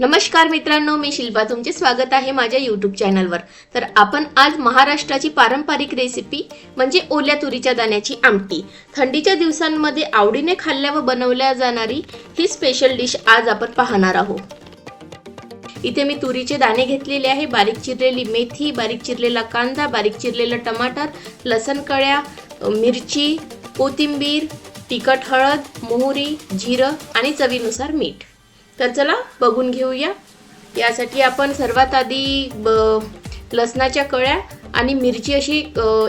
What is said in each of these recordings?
नमस्कार मित्रांनो मी शिल्पा. तुमचे स्वागत आहे माझ्या यूट्यूब चॅनलवर तर आपण आज महाराष्ट्राची पारंपरिक रेसिपी म्हणजे ओल्या तुरीच्या दाण्याची आमटी. थंडीच्या दिवसांमध्ये आवडीने खाल्ल्या व बनवल्या जाणारी ही स्पेशल डिश आज आपण पाहणार आहोत. इथे मी तुरीचे दाणे घेतलेले आहे. बारीक चिरलेली मेथी बारीक चिरलेला कांदा बारीक चिरलेलं टमाटर लसण कळ्या मिरची कोथिंबीर तिखट हळद मोहरी जिरं आणि चवीनुसार मीठ. तर चला बघून घेऊया. यासाठी आपण सर्वात आधी ब- लसणाच्या कळ्या आणि मिरची अशी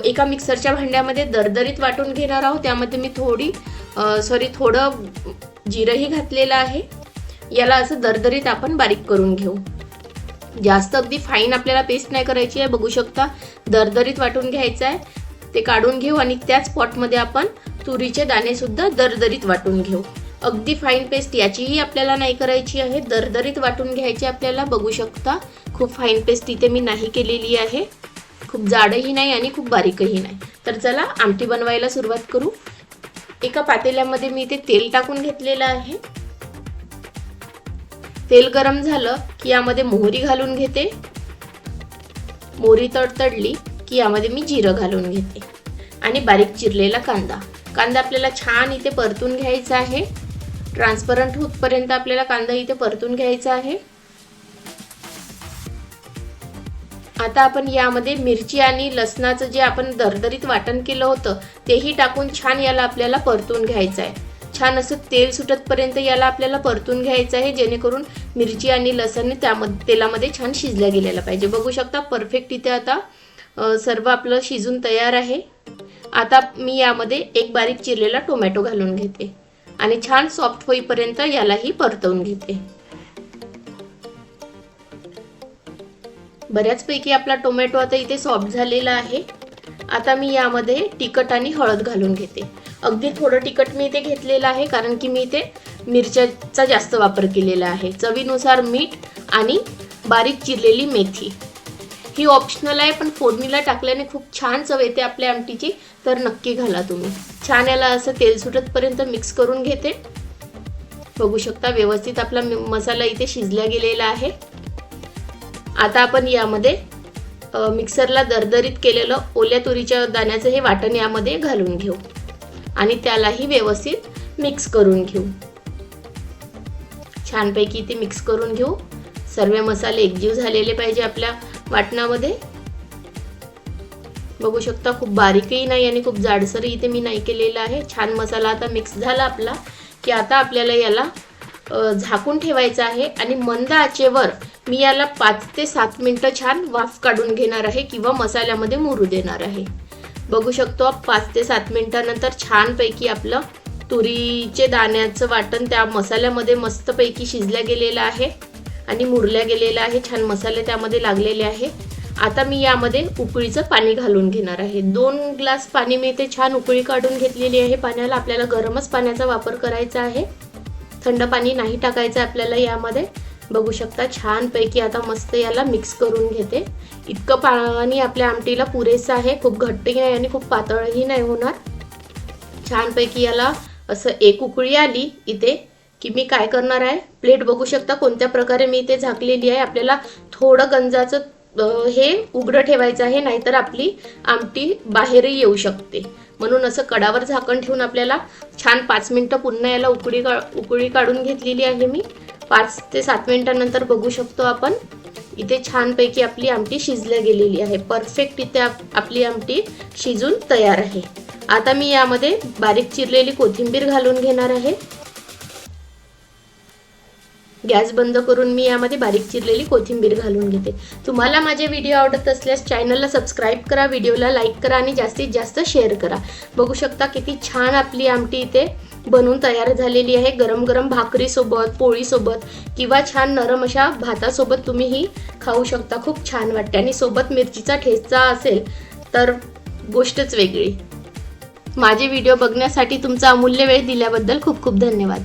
एका मिक्सरच्या भांड्यामध्ये दरदरीत वाटून घेणार आहोत. त्यामध्ये मी थोडी सॉरी थोडं जिरंही घातलेलं आहे. याला असं दरदरीत आपण बारीक करून घेऊ. जास्त अगदी फाईन आपल्याला पेस्ट नाही करायची आहे. बघू शकता दरदरीत वाटून घ्यायचं आहे. ते काढून घेऊ आणि त्याच पॉटमध्ये आपण तुरीचे दाणेसुद्धा दरदरीत वाटून घेऊ. अगदी फाईन पेस्ट याचीही आपल्याला नाही करायची आहे. दरदरीत वाटून घ्यायची आपल्याला. बघू शकता खूप फाईन पेस्ट इथे मी नाही केलेली आहे. खूप जाडही नाही आणि खूप बारीकही नाही. तर चला आमटी बनवायला सुरुवात करू. एका पातेल्यामध्ये मी इथे तेल टाकून घेतलेलं आहे. तेल गरम झालं की यामध्ये मोहरी घालून घेते. मोहरी तडतडली की यामध्ये मी जिरं घालून घेते. आणि बारीक चिरलेला कांदा. कांदा आपल्याला छान इथे परतून घ्यायचा आहे. ट्रान्सपरंट होतपर्यंत आपल्याला कांदा इथे परतून घ्यायचा आहे. आता आपण यामध्ये मिरची आणि लसणाचं जे आपण दरदरीत वाटण केलं होतं तेही टाकून छान याला आपल्याला परतून घ्यायचं आहे. छान असं तेल सुटतपर्यंत याला आपल्याला परतून घ्यायचं आहे जेणेकरून मिरची आणि लसण त्यामध्ये तेलामध्ये छान शिजल्या गेलेलं पाहिजे. बघू शकता परफेक्ट इथे आता सर्व आपलं शिजून तयार आहे. आता मी यामध्ये एक बारीक चिरलेला टोमॅटो घालून घेते. आणि छान सॉफ्ट होईपर्यंत यालाही परतवून घेते. बऱ्याचपैकी आपला टोमॅटो आता इथे सॉफ्ट झालेला आहे. आता मी यामध्ये तिखट आणि हळद घालून घेते. अगदी थोडं तिखट मी इथे घेतलेलं आहे कारण की मी इथे मिरच्याचा जास्त वापर केलेला आहे. चवीनुसार मीठ आणि बारीक चिरलेली मेथी. ही ऑप्शनल आहे पण फोडणीला टाकल्याने खूप छान चव येते आपल्या आमटीची. तर नक्की घाला तुम्ही. छान याला असं तेल सुटतपर्यंत मिक्स करून घेते. बघू शकता व्यवस्थित आपला मसाला इथे शिजला गेलेला आहे. आता आपण यामध्ये मिक्सरला दरदरीत केलेलं ओल्या तुरीच्या दाण्याचं हे वाटण यामध्ये घालून घेऊ. आणि त्यालाही व्यवस्थित मिक्स करून घेऊ. छानपैकी ते मिक्स करून घेऊ. सर्व मसाले एकजीव झालेले पाहिजे आपल्या. वाटणामध्ये? बघू शकता खूप बारीकही नाही आणि खूप जाडसरही इथे मी नाही केलेलं आहे. छान मसाला आता मिक्स झाला आपला की आता आपल्याला याला झाकून ठेवायचं आहे आणि मंद आचेवर मी याला पाच ते सात मिनटं छान वाफ काढून घेणार आहे किंवा मसाल्यामध्ये मुरू देणार आहे. बघू शकतो पाच ते सात मिनटानंतर छानपैकी आपलं तुरीचे दाण्याचं वाटण त्या मसाल्यामध्ये मस्तपैकी शिजल्या गेलेलं आहे. आणि मुरल्या गेलेलं आहे छान मसाले त्यामध्ये लागलेले आहे. आता मी यामध्ये उकळीचं पाणी घालून घेणार आहे. दोन ग्लास पाणी मी इथे छान उकळी काढून घेतलेली आहे. पाण्याला आपल्याला गरमच पाण्याचा वापर करायचा आहे. थंड पाणी नाही टाकायचं आपल्याला यामध्ये. बघू शकता छानपैकी आता मस्त याला मिक्स करून घेते. इतकं पाणी आपल्या आमटीला पुरेसं आहे. खूप घट्टही नाही आणि खूप पातळही नाही होणार. छानपैकी याला असं एक उकळी आली इथे की मी काय करणार आहे? प्लेट बघू शकता कोणत्या प्रकारे मी इथे झाकलेली आहे. आपल्याला थोडं गंजाचं हे उघडं ठेवायचं आहे नाहीतर आपली आमटी बाहेरही येऊ शकते. म्हणून असं कडावर झाकण ठेवून आपल्याला छान पाच मिनटं पुन्हा याला उकळी का उकळी काढून घेतलेली आहे मी. पाच ते सात मिनटानंतर बघू शकतो आपण. इथे छानपैकी आपली आमटी शिजल्या गेलेली आहे. परफेक्ट इथे आप- आपली आमटी शिजून तयार आहे. आता मी यामध्ये बारीक चिरलेली कोथिंबीर घालून घेणार आहे. गॅस बंद करून मी यामध्ये बारीक चिरलेली कोथिंबीर घालून घेते. तुम्हाला माझे व्हिडिओ आवडत असल्यास चॅनलला सबस्क्राईब करा व्हिडिओला लाईक करा आणि जास्तीत जास्त शेअर करा. बघू शकता किती छान आपली आमटी इथे बनवून तयार झालेली आहे. गरम गरम भाकरीसोबत पोळीसोबत किंवा छान नरम अशा भातासोबत तुम्ही ही खाऊ शकता. खूप छान वाटते. आणि सोबत मिरचीचा ठेचा असेल तर गोष्टच वेगळी. माझे व्हिडिओ बघण्यासाठी तुमचा अमूल्य वेळ दिल्याबद्दल खूप खूप धन्यवाद.